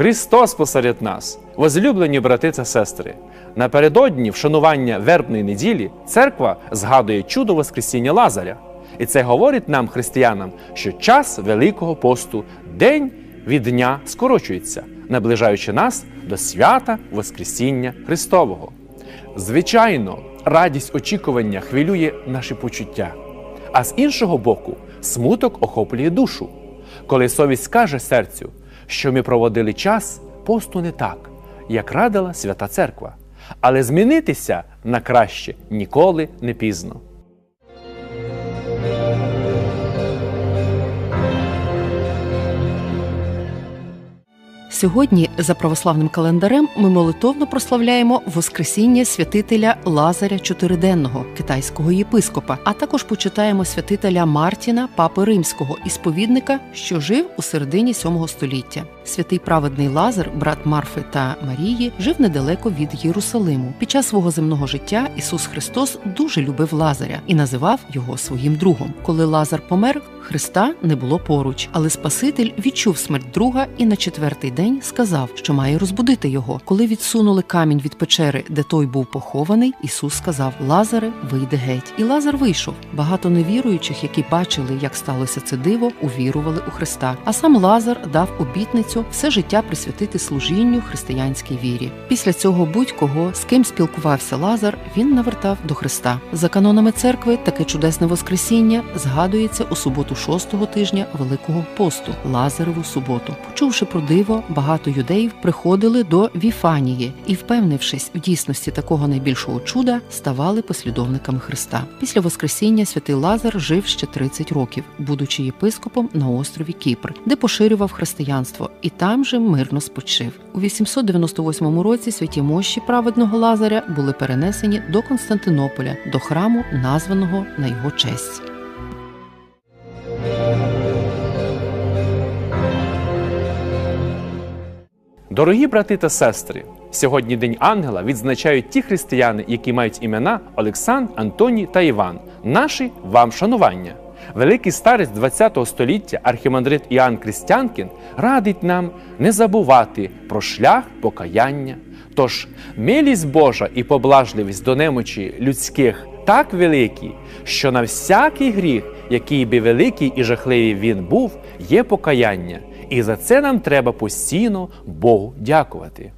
Христос посеред нас, возлюблені брати та сестри. Напередодні вшанування вербної неділі церква згадує чудо Воскресіння Лазаря. І це говорить нам, християнам, що час Великого посту день від дня скорочується, наближаючи нас до свята Воскресіння Христового. Звичайно, радість очікування хвилює наші почуття, а з іншого боку, смуток охоплює душу. Коли совість каже серцю, що ми проводили час посту не так, як радила Свята Церква, але змінитися на краще ніколи не пізно. Сьогодні, за православним календарем, ми молитовно прославляємо Воскресіння святителя Лазаря Чотириденного, китайського єпископа, а також почитаємо святителя Мартіна, папи римського, і сповідника, що жив у середині VII століття. Святий праведний Лазар, брат Марфи та Марії, жив недалеко від Єрусалиму. Під час свого земного життя Ісус Христос дуже любив Лазаря і називав його своїм другом. Коли Лазар помер, Христа не було поруч, але Спаситель відчув смерть друга і на четвертий день сказав, що має розбудити його. Коли відсунули камінь від печери, де той був похований, Ісус сказав: Лазаре, вийди геть. І Лазар вийшов. Багато невіруючих, які бачили, як сталося це диво, увірували у Христа. А сам Лазар дав обітницю все життя присвятити служінню християнській вірі. Після цього будь-кого, з ким спілкувався Лазар, він навертав до Христа. За канонами церкви таке чудесне Воскресіння згадується у суботу шостого тижня Великого посту Лазареву суботу. Почувши про диво, багато юдеїв приходили до Віфанії і, впевнившись в дійсності такого найбільшого чуда, ставали послідовниками Христа. Після Воскресіння святий Лазар жив ще 30 років, будучи єпископом на острові Кіпр, де поширював християнство, і там же мирно спочив. У 898 році святі мощі праведного Лазаря були перенесені до Константинополя, до храму, названого на його честь. Дорогі брати та сестри, сьогодні День Ангела відзначають ті християни, які мають імена Олександр, Антоній та Іван. Наші вам шанування. Великий старець ХХ століття архімандрит Іоанн Крістянкін радить нам не забувати про шлях покаяння. Тож милість Божа і поблажливість до немочі людських так великі, що на всякий гріх, який би великий і жахливий він був, є покаяння. І за це нам треба постійно Богу дякувати.